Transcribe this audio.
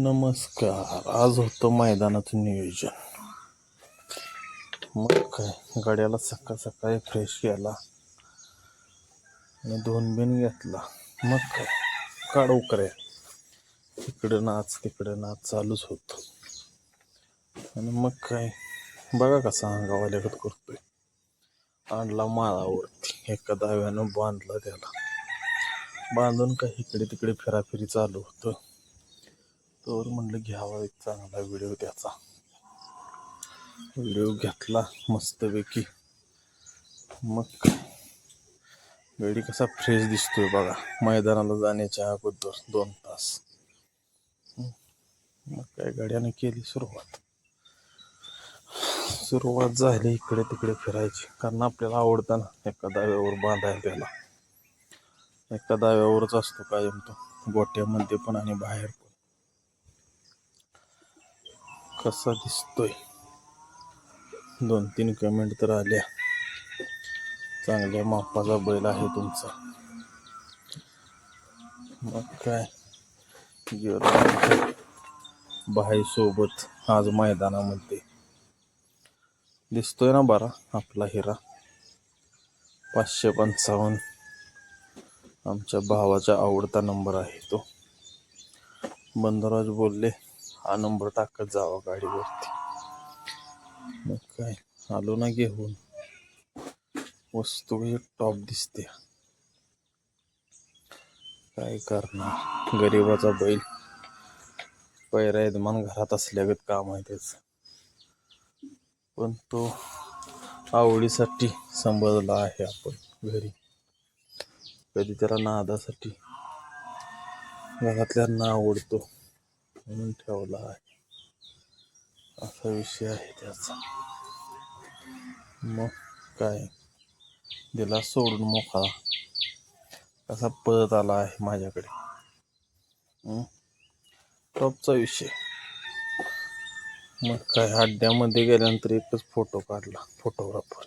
नमस्कार. आज होतं मैदानाचं नियोजन. मग काय गाड्याला सकाळ सकाळी फ्रेश केला आणि दोन बिन घेतला. मग काय काढ उकऱ्या. इकडं नाच तिकडं नाच चालूच होतो. आणि मग काय बघा कसा अंगावाल्यागत करतोय. आणला माळावरती. एका दाव्यानं बांधला त्याला. बांधून काय इकडे तिकडे फिराफिरी चालू होतं. तर म्हणलं घ्यावा एक चांगला व्हिडिओ त्याचा. व्हिडिओ घेतला मस्तपैकी. मग गाडी कसा फ्रेश दिसतोय बघा. मैदानाला जाण्याच्या अगोदर दोन तास. मग काय गाड्याने केली सुरुवात. सुरुवात झाली इकडे तिकडे फिरायची. कारण आपल्याला आवडतं ना एका दाव्यावर बांधायला त्याला. एका दाव्यावरच असतो कायम तो. गोट्यामध्ये पण आणि बाहेर पण. कसा दिसतोय? दोन तीन कमेंट तर आल्या. चांगल्या मापाचा बैल आहे तुमचा. मग काय? गेलो बाई सोबत आज मैदानामध्ये. दिसतोय ना बरा? आपला हिरा. पाचशे पंचावन्न. आमच्या भावाचा आवडता नंबर आहे तो. बंदराज बोलले हा नंबर टाकत जावा गाडीवरती. मग काय आलो ना घेऊन. वस्तू टॉप दिसते. काय करणार? गरीबाचा बैल. पैरा यजमान घरात असल्यागत काम आहे त्याचं. पण तो आवडीसाठी सांभाळला आहे आपण घरी. कधी त्याला नादासाठी. घरातल्यांना आवडतो. म्हणून ठेवला आहे. असा विषय आहे त्याचा. मग काय? दिला सोडून मोकळा. कसा पळत आला आहे माझ्याकडे. टॉपचा विषय. मग काय? अड्ड्यामध्ये गेल्यानंतर एकच फोटो काढला. फोटोग्राफर